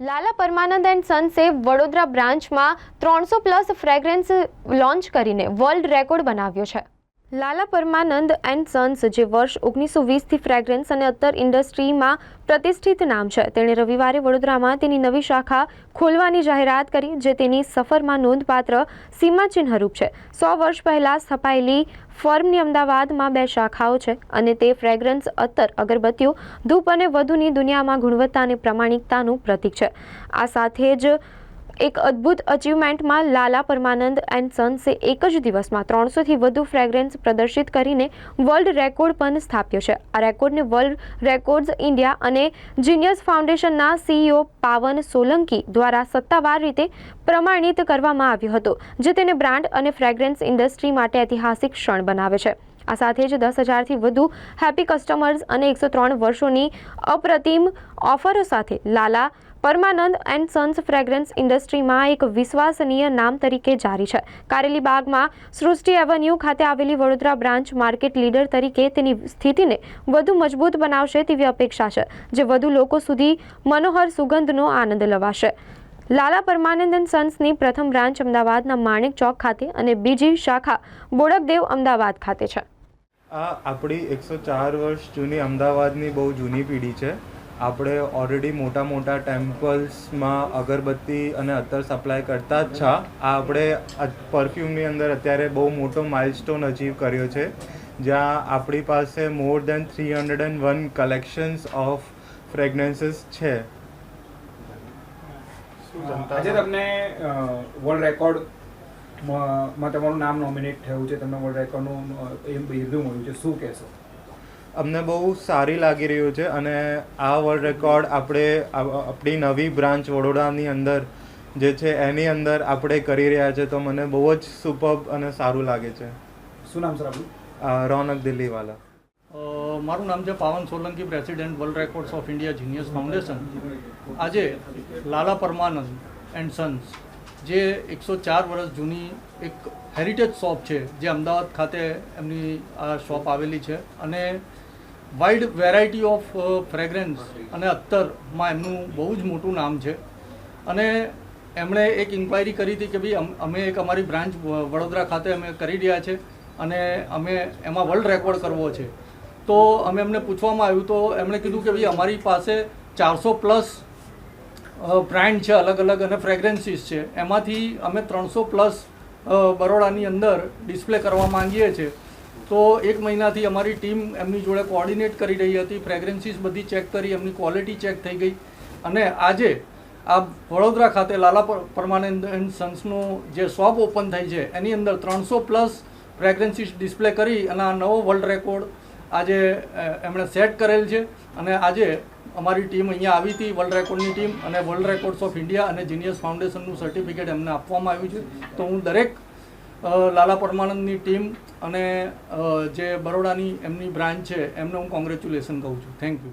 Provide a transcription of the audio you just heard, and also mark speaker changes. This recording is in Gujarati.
Speaker 1: લાલા પરમાનંદ એન્ડ સન્સે વડોદરા બ્રાન્ચમાં ત્રણસો પ્લસ ફ્રેગ્રન્સ લોન્ચ કરીને વર્લ્ડ રેકોર્ડ બનાવ્યો છે. લાલા પરમાનંદ એન્ડ સન્સ, જે વર્ષ ઓગણીસો વીસથી ફ્રેગ્રન્સ અને અત્તર ઇન્ડસ્ટ્રીમાં પ્રતિષ્ઠિત નામ છે. તેણે રવિવારે વડોદરામાં તેની નવી શાખા ખોલવાની જાહેરાત કરી, જે તેની સફરમાં નોંધપાત્ર સીમાચિહ્નરૂપ છે. સો વર્ષ પહેલાં સ્થપાયેલી ફર્મની અમદાવાદમાં બે શાખાઓ છે અને તે ફ્રેગ્રન્સ અત્તર અગરબત્તીઓ, ધૂપ અને વધુની દુનિયામાં ગુણવત્તા અને પ્રામાણિકતાનું પ્રતીક છે. આ સાથે જ એક અદ્ભુત અચીવમેન્ટમાં લાલા પરમાનંદ એન્ડ સન્સે એક જ દિવસમાં ત્રણસોથી વધુ ફ્રેગ્રન્સ પ્રદર્શિત કરીને વર્લ્ડ રેકોર્ડ પણ સ્થાપ્યો છે. આ રેકોર્ડને વર્લ્ડ રેકોર્ડ્સ ઇન્ડિયા અને જીનિયસ ફાઉન્ડેશનના સીઈઓ પાવન સોલંકી દ્વારા સત્તાવાર રીતે પ્રમાણિત કરવામાં આવ્યો હતો, જે તેને બ્રાન્ડ અને ફ્રેગ્રન્સ ઇન્ડસ્ટ્રી માટે ઐતિહાસિક ક્ષણ બનાવે છે. આ સાથે જ દસ હજારથી વધુ હેપી કસ્ટમર્સ અને એકસો ત્રણ વર્ષોની અપ્રતિમ ઓફરો સાથે Lala Parmanand and sons fragrance ઇન્ડસ્ટ્રીમાં એક વિશ્વસનીય નામ તરીકે જારી છે. કારેલી બાગમાં સૃષ્ટિ એવન્યુ ખાતે આવેલી વડોદરા બ્રાન્ચ માર્કેટ લીડર તરીકે તેની સ્થિતિને વધુ મજબૂત બનાવશે તેવી અપેક્ષા છે, જે વધુ લોકો સુધી મનોહર સુગંધનો આનંદ લવાશે. લાલા પરમાનંદ એન્ડ સન્સની પ્રથમ બ્રાન્ચ અમદાવાદના માણેક ચોક ખાતે અને બીજી શાખા બોડકદેવ અમદાવાદ ખાતે છે.
Speaker 2: આ આપણી એકસો ચાર વર્ષ જૂની અમદાવાદની બહુ જૂની પેઢી છે. આપણે ઓલરેડી મોટા મોટા ટેમ્પલ્સમાં અગરબત્તી અને અત્તર સપ્લાય કરતા જ છા. આ આપણે પરફ્યુમની અંદર અત્યારે બહુ મોટો માઇલસ્ટોન અચીવ કર્યો છે. જ્યાં આપણી પાસે more than three hundred and one collections of fragrances છે.
Speaker 3: આજે તમને વર્લ્ડ રેકોર્ડમાં તમારું નામ નોમિનેટ થયું છે. તમને વર્લ્ડ રેકોર્ડનું એમ બિરદું મળ્યું છે. શું કહેશો?
Speaker 2: અમને બહુ સારી લાગી રહ્યું છે અને આ વર્લ્ડ રેકોર્ડ આપણે આપણી નવી બ્રાન્ચ વડોદરાની અંદર જે છે એની અંદર આપણે કરી રહ્યા છે તો મને બહુ જ સુપર્બ અને સારું લાગે છે.
Speaker 3: શું નામ સર આપણું
Speaker 2: રોનક દિલ્હીવાલા.
Speaker 4: મારું નામ છે Pavan Solanki president world records of India genius foundation આજે લાલા પરમાનંદ એન્ડ સન્સ જે એકસો ચાર વર્ષ જૂની એક હેરિટેજ શોપ છે જે અમદાવાદ ખાતે એમની આ શોપ આવેલી છે. અને વાઇડ વેરાયટી ઓફ ફ્રેગ્રન્સ અને અત્તરમાં એમનું બહુ જ મોટું નામ છે. અને એમણે એક ઇન્ક્વાયરી કરી હતી કે ભાઈ અમ- એક અમારી બ્રાન્ચ વડોદરા ખાતે અમે કરી રહ્યા છે અને અમે એમાં વર્લ્ડ રેકોર્ડ કરવો છે. તો અમે એમને પૂછવામાં આવ્યું તો એમણે કીધું કે ભાઈ અમારી પાસે ચારસો પ્લસ બ્રાન્ડ છે, અલગ અલગ અને ફ્રેગ્રન્સીસ છે. એમાંથી અમે ત્રણસો પ્લસ બરોડાની અંદર ડિસ્પ્લે કરવા માંગીએ છીએ. તો એક મહિનાથી અમારી ટીમ એમની જોડે કોઓર્ડિનેટ કરી રહી હતી ફ્રેગ્રન્સીસ બધી ચેક કરી, એમની ક્વોલિટી ચેક થઈ ગઈ. અને આજે આ વડોદરા ખાતે લાલા પરમાનંદ એન્ડ સન્સનું જે શોપ ઓપન થઈ છે, એની અંદર ત્રણસો પ્લસ ફ્રેગ્રન્સીસ ડિસ્પ્લે કરી અને આ નવો વર્લ્ડ રેકોર્ડ આજે એમણે સેટ કરેલ છે. અને આજે અમારી ટીમ અહીંયા આવી હતી વર્લ્ડ રેકોર્ડની ટીમ અને વર્લ્ડ રેકોર્ડ્સ ઓફ ઇન્ડિયા અને જીનિયસ ફાઉન્ડેશનનું સર્ટિફિકેટ એમને આપવામાં આવ્યું છે. તો હું દરેક લાલા પરમાનંદની ટીમ અને જે બરોડાની એમની બ્રાન્ચ છે, એમને હું કોંગ્રેચ્યુલેશન કહું છું. Thank you